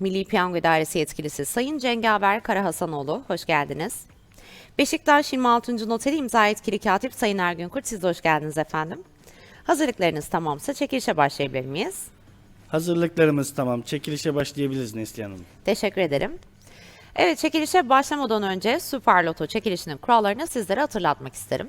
Milli Piyango İdaresi Yetkilisi Sayın Cengaver Karahasanoğlu, hoş geldiniz. Beşiktaş 26. Noteri İmza Yetkili Katip Sayın Ergün Kurt, siz de hoş geldiniz efendim. Hazırlıklarınız tamamsa çekilişe başlayabilir miyiz? Hazırlıklarımız tamam. Çekilişe başlayabiliriz Neslihan Hanım. Teşekkür ederim. Evet, çekilişe başlamadan önce Süper Loto çekilişinin kurallarını sizlere hatırlatmak isterim.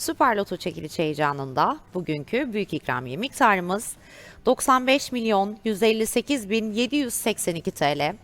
Süper Loto çekilişi heyecanında bugünkü büyük ikramiye miktarımız 95 milyon 158 bin 782 TL.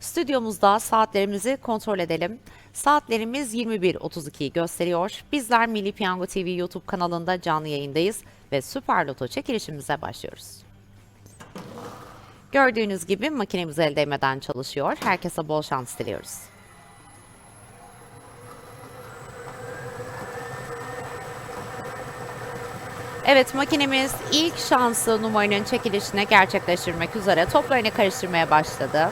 Stüdyomuzda saatlerimizi kontrol edelim. Saatlerimiz 21.32'yi gösteriyor. Bizler Milli Piyango TV YouTube kanalında canlı yayındayız ve Süper Loto çekilişimize başlıyoruz. Gördüğünüz gibi makinemiz el değmeden çalışıyor. Herkese bol şans diliyoruz. Evet makinemiz ilk şanslı numaranın çekilişini gerçekleştirmek üzere toplarını karıştırmaya başladı.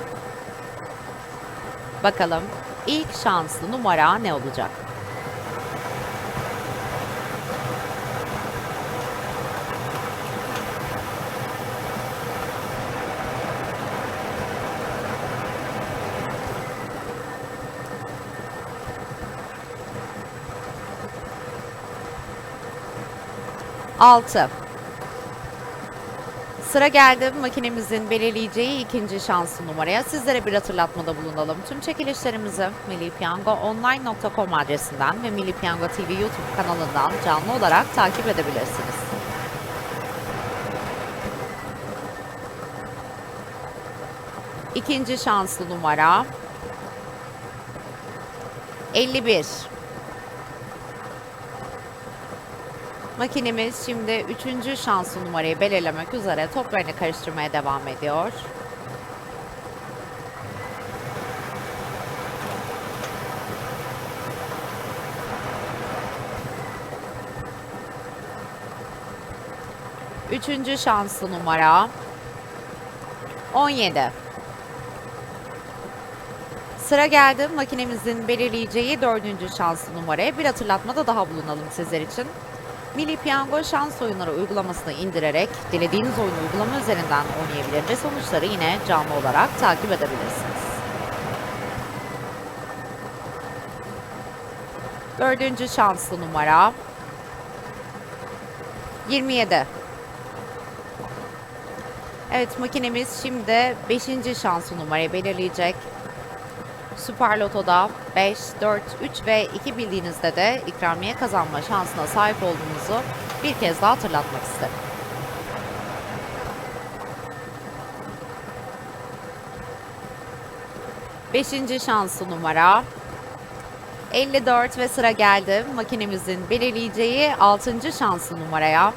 Bakalım ilk şanslı numara ne olacak? Altı. Sıra geldi makinemizin belirleyeceği ikinci şanslı numaraya. Sizlere bir hatırlatmada bulunalım. Tüm çekilişlerimizi millipiyangoonline.com adresinden ve Milli Piyango TV YouTube kanalından canlı olarak takip edebilirsiniz. İkinci şanslı numara 51. Makinemiz şimdi üçüncü şanslı numarayı belirlemek üzere toplarını karıştırmaya devam ediyor. Üçüncü şanslı numara 17. Sıra geldi makinemizin belirleyeceği dördüncü şanslı numaraya bir hatırlatmada daha bulunalım sizler için. Milli Piyango şans oyunları uygulamasını indirerek dilediğiniz oyunu uygulama üzerinden oynayabilir ve sonuçları yine canlı olarak takip edebilirsiniz. Dördüncü şanslı numara 27. Evet makinemiz şimdi 5. şanslı numarayı belirleyecek. Süper Loto'da 5, 4, 3 ve 2 bildiğinizde de ikramiye kazanma şansına sahip olduğunuzu bir kez daha hatırlatmak isterim. Beşinci şanslı numara 54 ve sıra geldi makinemizin belirleyeceği 6. şanslı numaraya.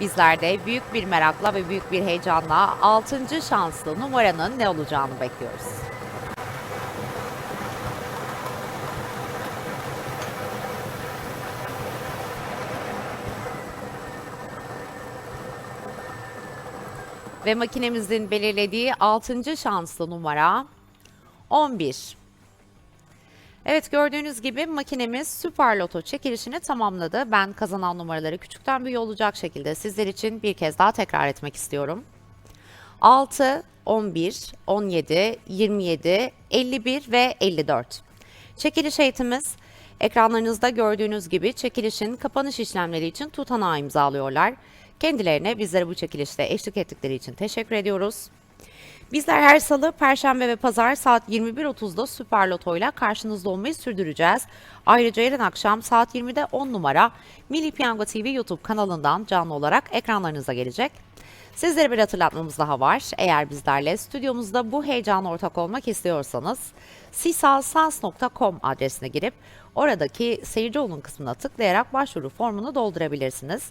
Bizler de büyük bir merakla ve büyük bir heyecanla 6. şanslı numaranın ne olacağını bekliyoruz. Ve makinemizin belirlediği 6. şanslı numara 11. Evet gördüğünüz gibi makinemiz Süper Loto çekilişini tamamladı. Ben kazanan numaraları küçükten büyüğe olacak şekilde sizler için bir kez daha tekrar etmek istiyorum. 6, 11, 17, 27, 51 ve 54. Çekiliş eğitimimiz ekranlarınızda gördüğünüz gibi çekilişin kapanış işlemleri için tutanağı imzalıyorlar. Kendilerine bizlere bu çekilişte eşlik ettikleri için teşekkür ediyoruz. Bizler her salı, perşembe ve pazar saat 21.30'da Süper Loto ile karşınızda olmayı sürdüreceğiz. Ayrıca yarın akşam saat 20'de 10 numara Milli Piyango TV YouTube kanalından canlı olarak ekranlarınıza gelecek. Sizlere bir hatırlatmamız daha var. Eğer bizlerle stüdyomuzda bu heyecana ortak olmak istiyorsanız sisalsans.com adresine girip oradaki seyirci olun kısmına tıklayarak başvuru formunu doldurabilirsiniz.